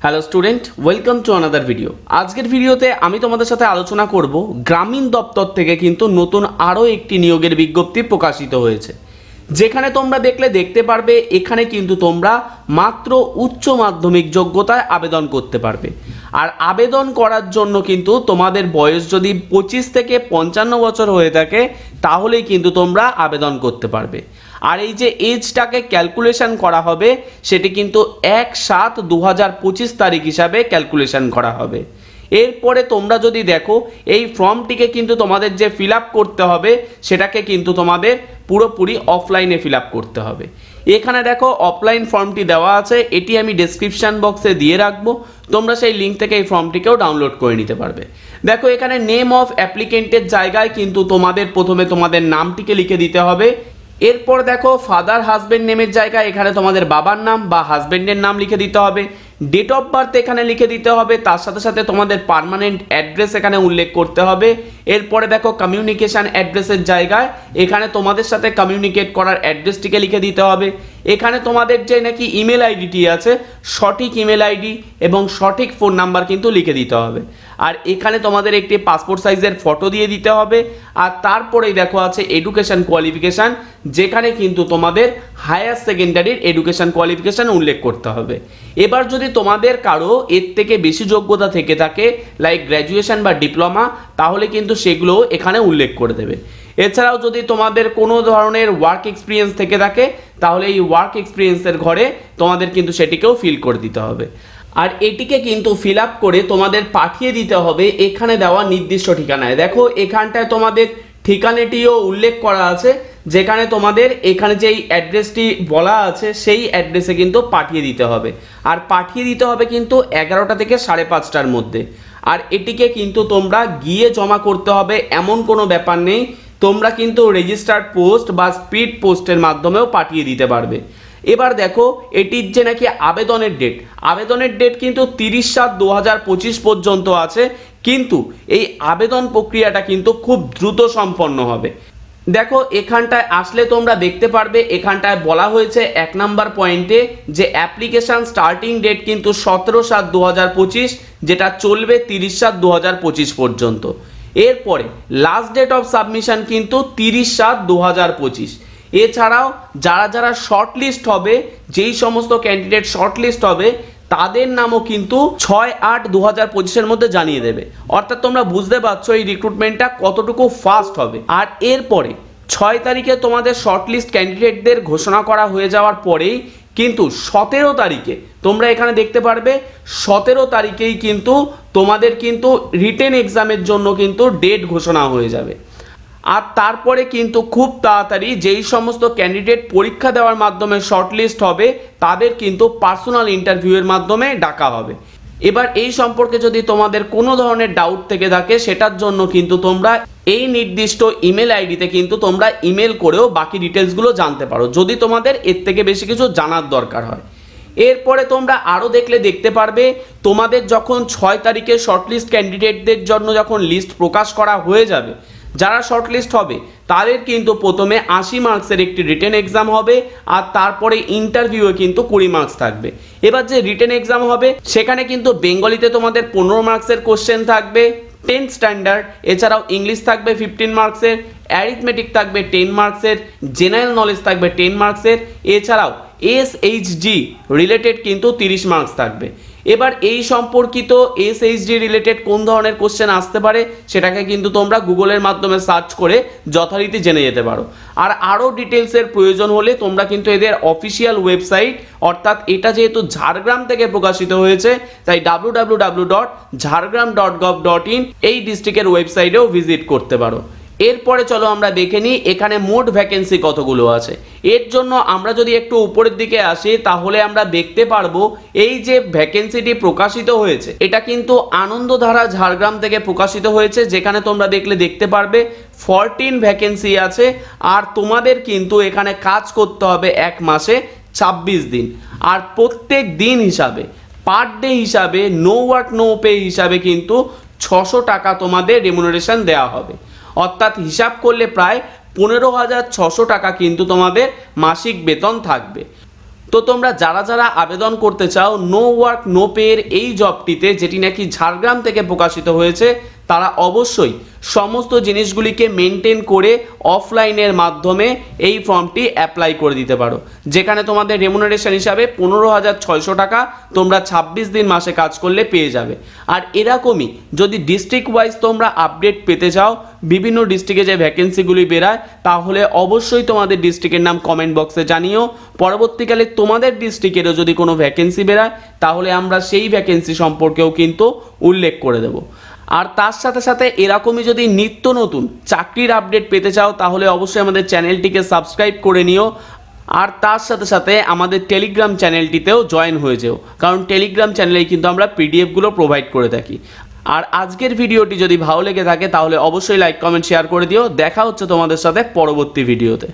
Hello student welcome to another video আজকের ভিডিওতে আমি তোমাদের সাথে আলোচনা করব গ্রামীণ দপ্তর থেকে কিন্তু নতুন আরও একটি নিয়োগের বিজ্ঞপ্তি প্রকাশিত হয়েছে। যেখানে তোমরা দেখলে দেখতে পারবে, এখানে কিন্তু তোমরা মাত্র উচ্চ মাধ্যমিক যোগ্যতায় আবেদন করতে পারবে। আর আবেদন করার জন্য কিন্তু তোমাদের বয়স যদি পঁচিশ থেকে পঞ্চান্ন বছর হয়ে থাকে, তাহলেই কিন্তু তোমরা আবেদন করতে পারবে। আর এই যে এজটাকে ক্যালকুলেশন করা হবে, সেটি কিন্তু এক সাত দু হাজার পঁচিশ তারিখ হিসাবে ক্যালকুলেশন করা হবে। এরপরে তোমরা যদি দেখো, এই ফর্মটিকে কিন্তু তোমাদের যে ফিল করতে হবে, সেটাকে কিন্তু তোমাদের পুরোপুরি অফলাইনে ফিল করতে হবে। এখানে দেখো অফলাইন ফর্মটি দেওয়া আছে, এটি আমি ডেসক্রিপশন বক্সে দিয়ে রাখব, তোমরা সেই লিঙ্ক থেকে এই ফর্মটিকেও ডাউনলোড করে নিতে পারবে। দেখো, এখানে নেম অফ অ্যাপ্লিকেন্টের জায়গায় কিন্তু তোমাদের প্রথমে তোমাদের নামটিকে লিখে দিতে হবে। এরপর দেখো ফাদার হাজবেন্ড নেমের জায়গায় এখানে তোমাদের বাবার নাম বা হাজবেন্ডের নাম লিখে দিতে হবে। ডেট অফ বার্থ এখানে লিখে দিতে হবে, তার সাথে সাথে তোমাদের পারমানেন্ট অ্যাড্রেস এখানে উল্লেখ করতে হবে। এরপরে দেখো কমিউনিকেশান অ্যাড্রেসের জায়গায়, এখানে তোমাদের সাথে কমিউনিকেট করার অ্যাড্রেসটিকে লিখে দিতে হবে। এখানে তোমাদের যে নাকি ইমেল আইডিটি আছে, সঠিক ইমেল আইডি এবং সঠিক ফোন নাম্বার কিন্তু লিখে দিতে হবে। আর এখানে তোমাদের একটি পাসপোর্ট সাইজের ফটো দিয়ে দিতে হবে। আর তারপরেই দেখো আছে এডুকেশন কোয়ালিফিকেশান যেখানে কিন্তু তোমাদের হায়ার সেকেন্ডারির এডুকেশন কোয়ালিফিকেশান উল্লেখ করতে হবে। এবার যদি তোমাদের কারও এর থেকে বেশি যোগ্যতা থেকে থাকে লাইক গ্র্যাজুয়েশন বা ডিপ্লোমা তাহলে কিন্তু সেগুলো এখানে উল্লেখ করে দেবে। এছাড়াও যদি তোমাদের কোনো ধরনের ওয়ার্ক এক্সপিরিয়েন্স থেকে থাকে, তাহলে এই ওয়ার্ক এক্সপিরিয়েন্সের ঘরে তোমাদের কিন্তু সেটিকেও ফিল করে দিতে হবে। আর এটিকে কিন্তু ফিল আপ করে তোমাদের পাঠিয়ে দিতে হবে এখানে দেওয়া নির্দিষ্ট ঠিকানায়। দেখো, এখানটায় তোমাদের ঠিকানাটিও উল্লেখ করা আছে, যেখানে তোমাদের এখানে যেই অ্যাড্রেসটি বলা আছে, সেই অ্যাড্রেসে কিন্তু পাঠিয়ে দিতে হবে। আর পাঠিয়ে দিতে হবে কিন্তু এগারোটা থেকে সাড়ে পাঁচটার মধ্যে। আর এটিকে কিন্তু তোমরা গিয়ে জমা করতে হবে, এমন কোনো ব্যাপার নেই। তোমরা কিন্তু রেজিস্টার্ড পোস্ট বা স্পিড পোস্টের মাধ্যমেও পাঠিয়ে দিতে পারবে। এবার দেখো, এটির যে নাকি আবেদনের ডেট আবেদনের ডেট কিন্তু তিরিশ সাত দু হাজার পঁচিশ পর্যন্ত আছে, কিন্তু এই আবেদন প্রক্রিয়াটা কিন্তু খুব দ্রুত সম্পন্ন হবে। দেখো, এখানটায় আসলে তোমরা দেখতে পারবে, এখানটায় বলা হয়েছে এক নাম্বার পয়েন্টে যে অ্যাপ্লিকেশান স্টার্টিং ডেট কিন্তু সতেরো সাত দু যেটা চলবে তিরিশ সাত দু পর্যন্ত। এরপরে লাস্ট ডেট অফ সাবমিশন কিন্তু তিরিশ সাত দু এছাড়াও যারা যারা শর্ট লিস্ট হবে, যেই সমস্ত ক্যান্ডিডেট শর্ট লিস্ট হবে, তাদের নামও কিন্তু ছয় আট দু হাজার পঁচিশের মধ্যে জানিয়ে দেবে। অর্থাৎ তোমরা বুঝতে পারছ এই রিক্রুটমেন্টটা কতটুকু ফাস্ট হবে। আর এরপরে ছয় তারিখে তোমাদের শর্টলিস্ট ক্যান্ডিডেটদের ঘোষণা করা হয়ে যাওয়ার পরেই কিন্তু সতেরো তারিখে তোমরা এখানে দেখতে পারবে, সতেরো তারিখেই কিন্তু তোমাদের কিন্তু রিটেন এক্সামের জন্য কিন্তু ডেট ঘোষণা হয়ে যাবে। আর তারপরে কিন্তু খুব তাড়াতাড়ি যেই সমস্ত ক্যান্ডিডেট পরীক্ষা দেওয়ার মাধ্যমে শর্টলিস্ট হবে, তাদের কিন্তু পার্সোনাল ইন্টারভিউয়ের মাধ্যমে ডাকা হবে। এবার এই সম্পর্কে যদি তোমাদের কোনো ধরনের ডাউট থেকে থাকে, সেটার জন্য কিন্তু তোমরা এই নির্দিষ্ট ইমেল আইডিতে কিন্তু তোমরা ইমেল করেও বাকি ডিটেলসগুলো জানতে পারো, যদি তোমাদের এর থেকে বেশি কিছু জানার দরকার হয়। এরপরে তোমরা আরও দেখলে দেখতে পারবে, তোমাদের যখন ছয় তারিখে শর্টলিস্ট ক্যান্ডিডেটদের জন্য যখন লিস্ট প্রকাশ করা হয়ে যাবে যারা শর্টলিস্ট হবে, তাদের কিন্তু প্রথমে আশি মার্কসের একটি রিটেন এক্সাম হবে আর তারপরে ইন্টারভিউয়ে কিন্তু কুড়ি মার্কস থাকবে। এবার যে রিটেন এক্সাম হবে, সেখানে কিন্তু বেঙ্গলিতে তোমাদের পনেরো মার্কসের কোশ্চেন থাকবে টেন্থ স্ট্যান্ডার্ড এছাড়াও ইংলিশ থাকবে ফিফটিন মার্কসের অ্যারিথমেটিক থাকবে টেন মার্কসের জেনারেল নলেজ থাকবে টেন মার্কসের, এছাড়াও এস এইচ জি রিলেটেড কিন্তু তিরিশ মার্কস থাকবে। এবার এই সম্পর্কিত এস এইচ ডি রিলেটেড কোন ধরনের কোশ্চেন আসতে পারে, সেটাকে কিন্তু তোমরা গুগলের মাধ্যমে সার্চ করে যথারীতি জেনে যেতে পারো। আর আরও ডিটেলসের প্রয়োজন হলে তোমরা কিন্তু এদের অফিসিয়াল ওয়েবসাইট অর্থাৎ এটা যেহেতু ঝাড়গ্রাম থেকে প্রকাশিত হয়েছে, তাই W W W dot Jhargram dot gov dot in এই ডিস্ট্রিক্টের ওয়েবসাইটেও ভিজিট করতে পারো। এরপরে চলো আমরা দেখে নিই এখানে মোট ভ্যাকেন্সি কতগুলো আছে। এর জন্য আমরা যদি একটু উপরের দিকে আসি, তাহলে আমরা দেখতে পারব এই যে ভ্যাকেন্সিটি প্রকাশিত হয়েছে, এটা কিন্তু আনন্দধারা ঝাড়গ্রাম থেকে প্রকাশিত হয়েছে, যেখানে তোমরা দেখলে দেখতে পারবে ফরটিন ভ্যাকেন্সি আছে, আর তোমাদের কিন্তু এখানে কাজ করতে হবে এক মাসে ছাব্বিশ দিন। আর প্রত্যেক দিন হিসাবে পার ডে হিসাবে নো ওয়ার্ক নো পে হিসাবে কিন্তু ছশো টাকা তোমাদের রেমুনারেশন দেওয়া হবে। অর্থাৎ হিসাব করলে প্রায় পনেরো হাজার ছশো টাকা কিন্তু তোমাদের মাসিক বেতন থাকবে। তো তোমরা যারা যারা আবেদন করতে চাও নো ওয়ার্ক নো পের এই জবটিতে যেটি নাকি ঝাড়গ্রাম থেকে প্রকাশিত হয়েছে তারা অবশ্যই সমস্ত জিনিসগুলিকে মেনটেন করে অফলাইনের মাধ্যমে এই ফর্মটি অ্যাপ্লাই করে দিতে পারো। যেখানে তোমাদের রেমুনারেশন হিসাবে পনেরো হাজার ছয়শো টাকা তোমরা ছাব্বিশ দিন মাসে কাজ করলে পেয়ে যাবে। আর এরকমই যদি ডিস্ট্রিক্ট ওয়াইজ তোমরা আপডেট পেতে চাও, বিভিন্ন ডিস্ট্রিক্টে যে ভ্যাকেন্সিগুলি বেরায়, তাহলে অবশ্যই তোমাদের ডিস্ট্রিক্টের নাম কমেন্ট বক্সে জানিও। পরবর্তীকালে তোমাদের ডিস্ট্রিক্টেরও যদি কোনো ভ্যাকেন্সি বেরায়, তাহলে আমরা সেই ভ্যাকেন্সি সম্পর্কেও কিন্তু উল্লেখ করে দেবো। আর তার সাথে সাথে এরকমই যদি নিত্য নতুন চাকরির আপডেট পেতে চাও, তাহলে অবশ্যই আমাদের চ্যানেলটিকে সাবস্ক্রাইব করে নিও। আর তার সাথে সাথে আমাদের টেলিগ্রাম চ্যানেলটিতেও জয়েন হয়ে যেও। কারণ টেলিগ্রাম চ্যানেলেই কিন্তু আমরা পিডিএফগুলো প্রোভাইড করে থাকি। আর আজকের ভিডিওটি যদি ভালো লেগে থাকে, তাহলে অবশ্যই লাইক কমেন্ট শেয়ার করে দিও। দেখা হচ্ছে তোমাদের সাথে পরবর্তী ভিডিওতে